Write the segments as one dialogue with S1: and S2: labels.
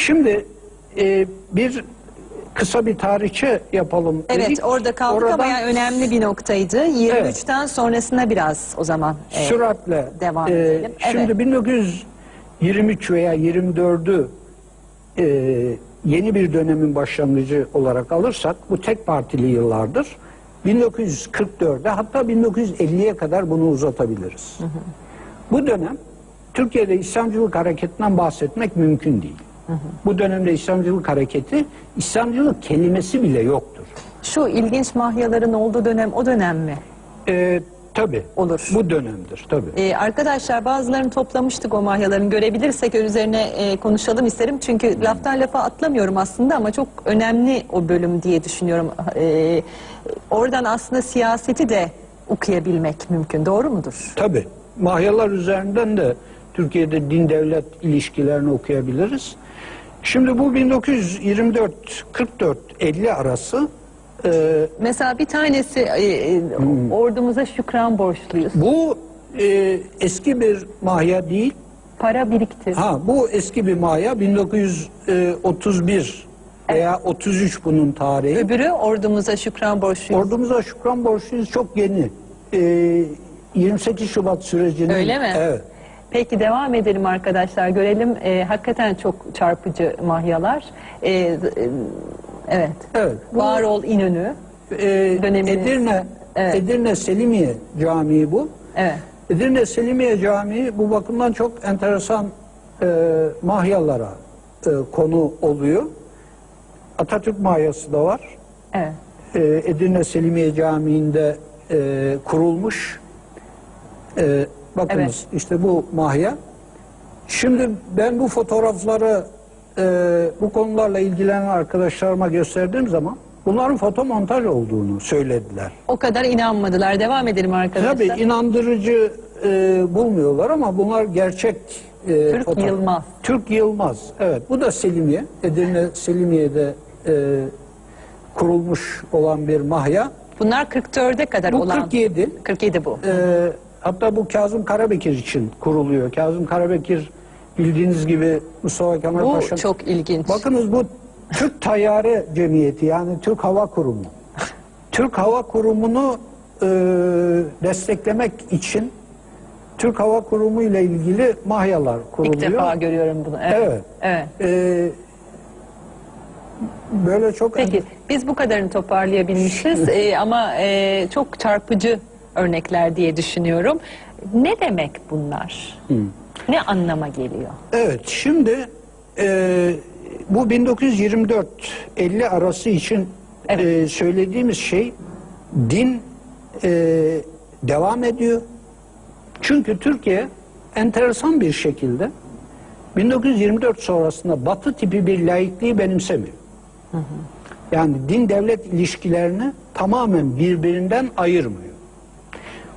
S1: Şimdi e, bir kısa bir tarihçe yapalım
S2: Evet
S1: dedik.
S2: orada kaldık ama
S1: Oradan
S2: yani önemli bir noktaydı. 23'ten sonrasına biraz o zaman. e,
S1: süratle
S2: devam
S1: e,
S2: edelim.
S1: Şimdi 1923 veya 24'ü e, yeni bir dönemin başlangıcı olarak alırsak bu tek partili yıllardır. 1944'e hatta 1950'ye kadar bunu uzatabiliriz. Bu dönem Türkiye'de İslamcılık hareketinden bahsetmek mümkün değil. Bu dönemde İslamcılık hareketi, İslamcılık kelimesi bile yoktur.
S2: Şu ilginç mahyaların olduğu dönem o dönem mi?
S1: E, tabii.
S2: Olur.
S1: Bu dönemdir tabii.
S2: Ee, arkadaşlar bazılarını toplamıştık o mahyaların. Görebilirsek üzerine e, konuşalım isterim. Çünkü laftan lafa atlamıyorum aslında ama çok önemli o bölüm diye düşünüyorum. Ee, oradan aslında siyaseti de okuyabilmek mümkün. Doğru mudur?
S1: Tabii. Mahyalar üzerinden de Türkiye'de din devlet ilişkilerini okuyabiliriz. Şimdi bu 1924 44 50 arası e,
S2: Mesela bir tanesi e, e,
S1: Hmm.
S2: ordumuza şükran borçluyuz.
S1: bu e, eski bir mahya değil.
S2: Para biriktir.
S1: Ha bu eski bir mahya 1931 veya 33 bunun tarihi.
S2: Öbürü ordumuza şükran borçluyuz.
S1: Ordumuza şükran borçluyuz çok yeni. E, 28 Şubat sürecinin
S2: Öyle mi?
S1: Evet.
S2: Peki devam edelim arkadaşlar. Görelim e, hakikaten çok çarpıcı mahyalar. E, e, evet.
S1: Evet.
S2: Var ol İnönü.
S1: E. Edirne
S2: Evet.
S1: Edirne Selimiye Camii bu.
S2: Evet.
S1: Edirne Selimiye Camii bu bakımdan çok enteresan e, mahyalara e, konu oluyor. Atatürk mahyası da var.
S2: Evet.
S1: E, Edirne Selimiye Camii'nde e, kurulmuş. E, bakınız
S2: Evet.
S1: işte bu mahya. Şimdi ben bu fotoğrafları e, bu konularla ilgilenen arkadaşlarıma gösterdiğim zaman bunların fotomontaj olduğunu söylediler.
S2: O kadar inanmadılar. Devam edelim arkadaşlar.
S1: Tabii inandırıcı e, bulmuyorlar ama bunlar gerçek e,
S2: Türk Yılmaz.
S1: Türk Yılmaz. Evet bu da Selimiye. Edirne Selimiye'de e, kurulmuş olan bir mahya.
S2: Bunlar 44'e kadar
S1: Bu
S2: olan.
S1: 47.
S2: 47 bu.
S1: E, hatta bu Kazım Karabekir için kuruluyor. Kazım Karabekir bildiğiniz gibi Mustafa Kemal
S2: Bu
S1: Paşa.
S2: çok ilginç.
S1: Bakınız bu Türk Tayyare Cemiyeti yani Türk Hava Kurumu. Türk Hava Kurumu'nu e, desteklemek için Türk Hava Kurumu ile ilgili mahyalar kuruluyor.
S2: İlk defa görüyorum bunu. Evet.
S1: Evet.
S2: Evet.
S1: E, böyle çok
S2: Peki biz bu kadarını toparlayabilmişiz Ee, ama e, çok çarpıcı örnekler diye düşünüyorum. Ne demek bunlar? Ne anlama geliyor?
S1: Evet, şimdi e, bu 1924-50 arası için
S2: Evet.
S1: e, söylediğimiz şey din e, devam ediyor. Çünkü Türkiye enteresan bir şekilde 1924 sonrasında Batı tipi bir laikliği benimsemiyor. Yani din devlet ilişkilerini tamamen birbirinden ayırmıyor.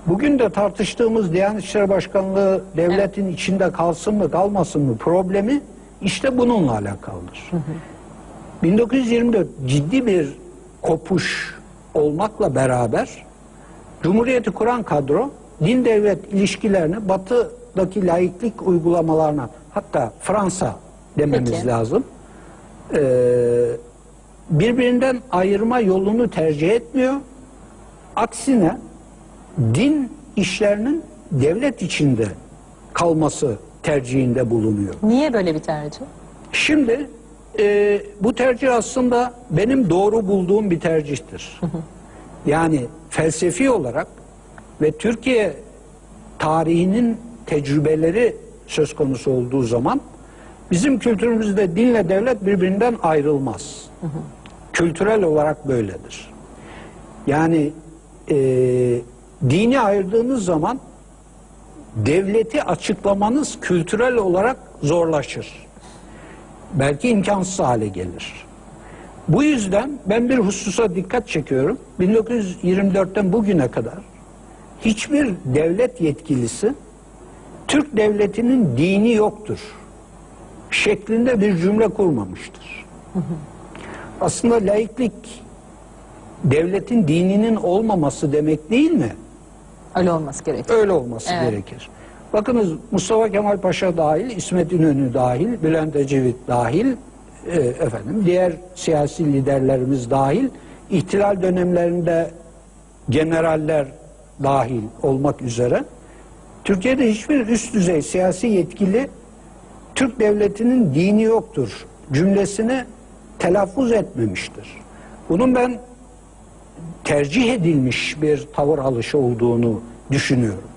S1: Bugün de tartıştığımız Diyanet İşleri Başkanlığı devletin içinde kalsın mı kalmasın mı problemi işte bununla alakalıdır. 1924 ciddi bir kopuş olmakla beraber Cumhuriyeti kuran kadro din devlet ilişkilerini batıdaki laiklik uygulamalarına hatta Fransa dememiz
S2: Peki.
S1: lazım. Ee, birbirinden ayırma yolunu tercih etmiyor. Aksine din işlerinin devlet içinde kalması tercihinde bulunuyor.
S2: Niye böyle bir tercih?
S1: Şimdi e, bu tercih aslında benim doğru bulduğum bir tercihtir. Yani felsefi olarak ve Türkiye tarihinin tecrübeleri söz konusu olduğu zaman bizim kültürümüzde dinle devlet birbirinden ayrılmaz. Kültürel olarak böyledir. Yani e, dini ayırdığınız zaman devleti açıklamanız kültürel olarak zorlaşır. Belki imkansız hale gelir. Bu yüzden ben bir hususa dikkat çekiyorum. 1924'ten bugüne kadar hiçbir devlet yetkilisi Türk devletinin dini yoktur şeklinde bir cümle kurmamıştır. Aslında laiklik devletin dininin olmaması demek değil mi?
S2: Öyle olması gerekiyor.
S1: Öyle olması
S2: Evet.
S1: gerekir. Bakınız Mustafa Kemal Paşa dahil, İsmet İnönü dahil, Bülent Ecevit dahil e, efendim diğer siyasi liderlerimiz dahil ihtilal dönemlerinde generaller dahil olmak üzere Türkiye'de hiçbir üst düzey siyasi yetkili Türk devletinin dini yoktur cümlesini telaffuz etmemiştir. Bunun ben tercih edilmiş bir tavır alışı olduğunu düşünüyorum.